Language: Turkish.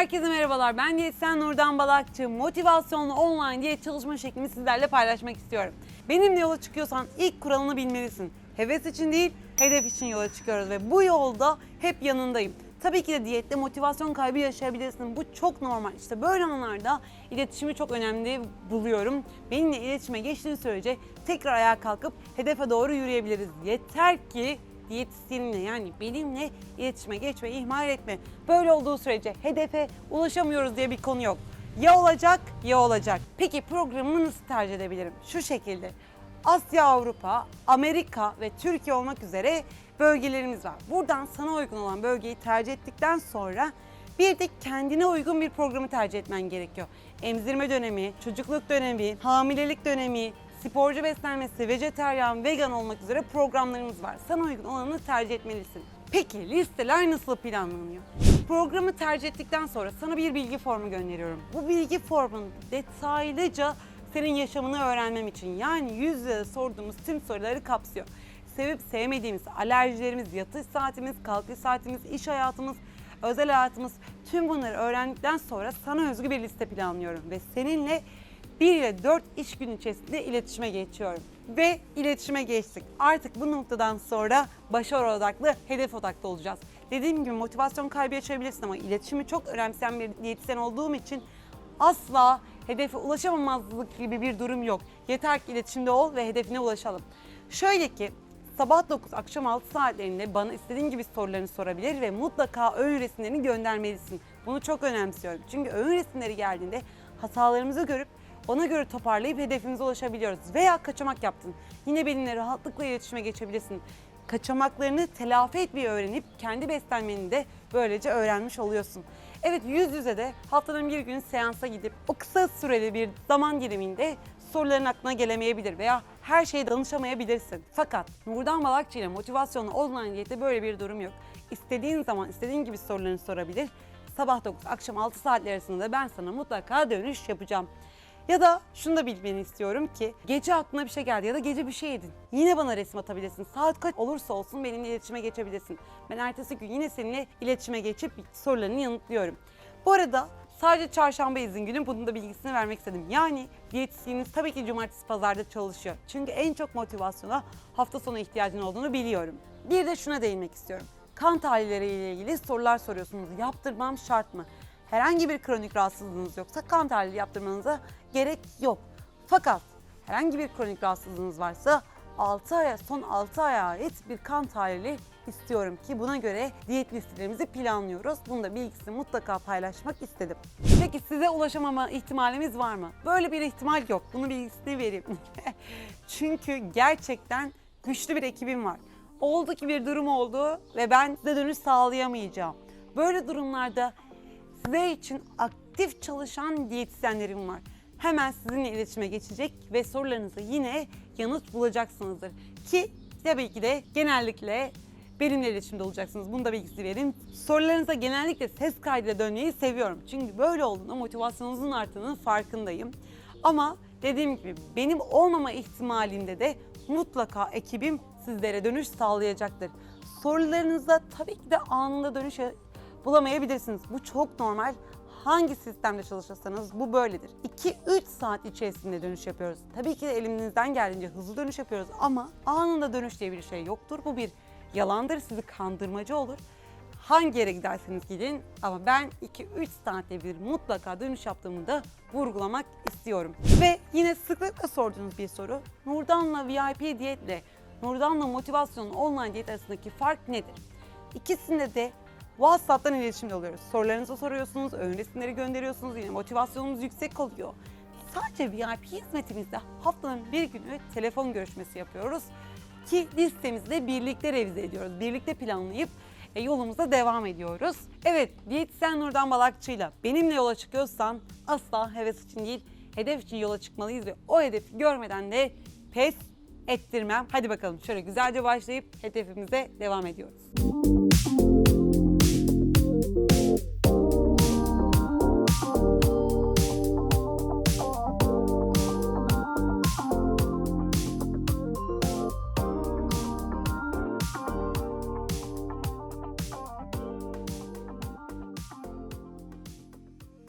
Herkese merhabalar. Ben diyetisyen Nurdan Balakçı. Motivasyonlu online diyet çalışma şeklimi sizlerle paylaşmak istiyorum. Benimle yola çıkıyorsan ilk kuralını bilmelisin. Heves için değil, hedef için yola çıkıyoruz ve bu yolda hep yanındayım. Tabii ki de diyette motivasyon kaybı yaşayabilirsin. Bu çok normal. İşte böyle anlarda iletişimi çok önemli buluyorum. Benimle iletişime geçtiğin sürece tekrar ayağa kalkıp hedefe doğru yürüyebiliriz. Yeter ki diyetisyenimle yani benimle iletişime geçme, ihmal etme. Böyle olduğu sürece hedefe ulaşamıyoruz diye bir konu yok. Ya olacak ya olacak. Peki programımı nasıl tercih edebilirim? Şu şekilde. Asya, Avrupa, Amerika ve Türkiye olmak üzere bölgelerimiz var. Buradan sana uygun olan bölgeyi tercih ettikten sonra bir de kendine uygun bir programı tercih etmen gerekiyor. Emzirme dönemi, çocukluk dönemi, hamilelik dönemi, sporcu beslenmesi, vejeteryan, vegan olmak üzere programlarımız var. Sana uygun olanı tercih etmelisin. Peki listeler nasıl planlanıyor? Programı tercih ettikten sonra sana bir bilgi formu gönderiyorum. Bu bilgi formunu detaylıca senin yaşamını öğrenmem için yani yüz yüze sorduğumuz tüm soruları kapsıyor. Sevip sevmediğimiz alerjilerimiz, yatış saatimiz, kalkış saatimiz, iş hayatımız, özel hayatımız tüm bunları öğrendikten sonra sana özgü bir liste planlıyorum ve seninle 1 ile 4 iş günü içerisinde iletişime geçiyorum. Ve iletişime geçtik. Artık bu noktadan sonra başarı odaklı, hedef odaklı olacağız. Dediğim gibi motivasyon kaybı yaşayabilirsin ama iletişimi çok önemseyen bir diyetisyen olduğum için asla hedefe ulaşamamazlık gibi bir durum yok. Yeter ki iletişimde ol ve hedefine ulaşalım. Şöyle ki sabah 9 akşam 6 saatlerinde bana istediğin gibi sorularını sorabilir ve mutlaka öğün resimlerini göndermelisin. Bunu çok önemsiyorum. Çünkü öğün resimleri geldiğinde hatalarımızı görüp ona göre toparlayıp hedefimize ulaşabiliyoruz. Veya kaçamak yaptın. Yine benimle rahatlıkla iletişime geçebilirsin. Kaçamaklarını telafi etmeyi öğrenip kendi beslenmeni de böylece öğrenmiş oluyorsun. Evet yüz yüze de haftanın bir gün seansa gidip o kısa süreli bir zaman diliminde soruların aklına gelemeyebilir veya her şeye danışamayabilirsin. Fakat Nurdan Balakçı ile motivasyonlu online diyette böyle bir durum yok. İstediğin zaman istediğin gibi sorularını sorabilir. Sabah 9 akşam 6 saatler arasında da ben sana mutlaka dönüş yapacağım. Ya da şunu da bilmeni istiyorum ki gece aklına bir şey geldi ya da gece bir şey yedin. Yine bana resim atabilirsin. Saat kaç olursa olsun benimle iletişime geçebilirsin. Ben ertesi gün yine seninle iletişime geçip sorularını yanıtlıyorum. Bu arada sadece çarşamba izin günü bunun da bilgisini vermek istedim. Yani diyetisyeniniz tabii ki cumartesi pazarda çalışıyor. Çünkü en çok motivasyona hafta sonu ihtiyacın olduğunu biliyorum. Bir de şuna değinmek istiyorum. Kan tahlilleriyle ilgili sorular soruyorsunuz. Yaptırmam şart mı? Herhangi bir kronik rahatsızlığınız yoksa kan tahlili yaptırmanıza gerek yok. Fakat herhangi bir kronik rahatsızlığınız varsa 6 aya son 6 aya ait bir kan tahlili istiyorum ki buna göre diyet listelerimizi planlıyoruz. Bunu da bilgisini mutlaka paylaşmak istedim. Peki size ulaşamama ihtimalimiz var mı? Böyle bir ihtimal yok. Bunu bilgisini vereyim. Çünkü gerçekten güçlü bir ekibim var. Oldu ki bir durum oldu ve ben size dönüş sağlayamayacağım. Böyle durumlarda size için aktif çalışan diyetisyenlerim var. Hemen sizinle iletişime geçecek ve sorularınıza yine yanıt bulacaksınızdır. Ki tabii ki de genellikle benimle iletişimde olacaksınız. Bunu da bilgisi verin. Sorularınıza genellikle ses kaydıyla dönmeyi seviyorum. Çünkü böyle olduğunda motivasyonunuzun arttığının farkındayım. Ama dediğim gibi benim olmama ihtimalinde de mutlaka ekibim sizlere dönüş sağlayacaktır. Sorularınıza tabii ki de anında dönüş bulamayabilirsiniz. Bu çok normal. Hangi sistemde çalışırsanız bu böyledir. 2-3 saat içerisinde dönüş yapıyoruz. Tabii ki de elimizden geldiğince hızlı dönüş yapıyoruz ama anında dönüş diye bir şey yoktur. Bu bir yalandır, sizi kandırmacı olur. Hangi yere giderseniz gidin ama ben 2-3 saatte bir mutlaka dönüş yaptığımı da vurgulamak istiyorum. Ve yine sıklıkla sorduğunuz bir soru. Nurdan'la VIP diyetle Nurdan'la motivasyon online diyet arasındaki fark nedir? İkisinde de WhatsApp'tan iletişimde oluyoruz. Sorularınızı soruyorsunuz, ön resimleri gönderiyorsunuz. Yine motivasyonumuz yüksek oluyor. Sadece VIP hizmetimizde haftanın bir günü telefon görüşmesi yapıyoruz. Ki listemizi birlikte revize ediyoruz. Birlikte planlayıp e, yolumuza devam ediyoruz. Evet, diyetisyen Nurdan Balakçı'yla benimle yola çıkıyorsan asla heves için değil, hedef için yola çıkmalıyız ve o hedefi görmeden de pes ettirmem. Hadi bakalım şöyle güzelce başlayıp hedefimize devam ediyoruz.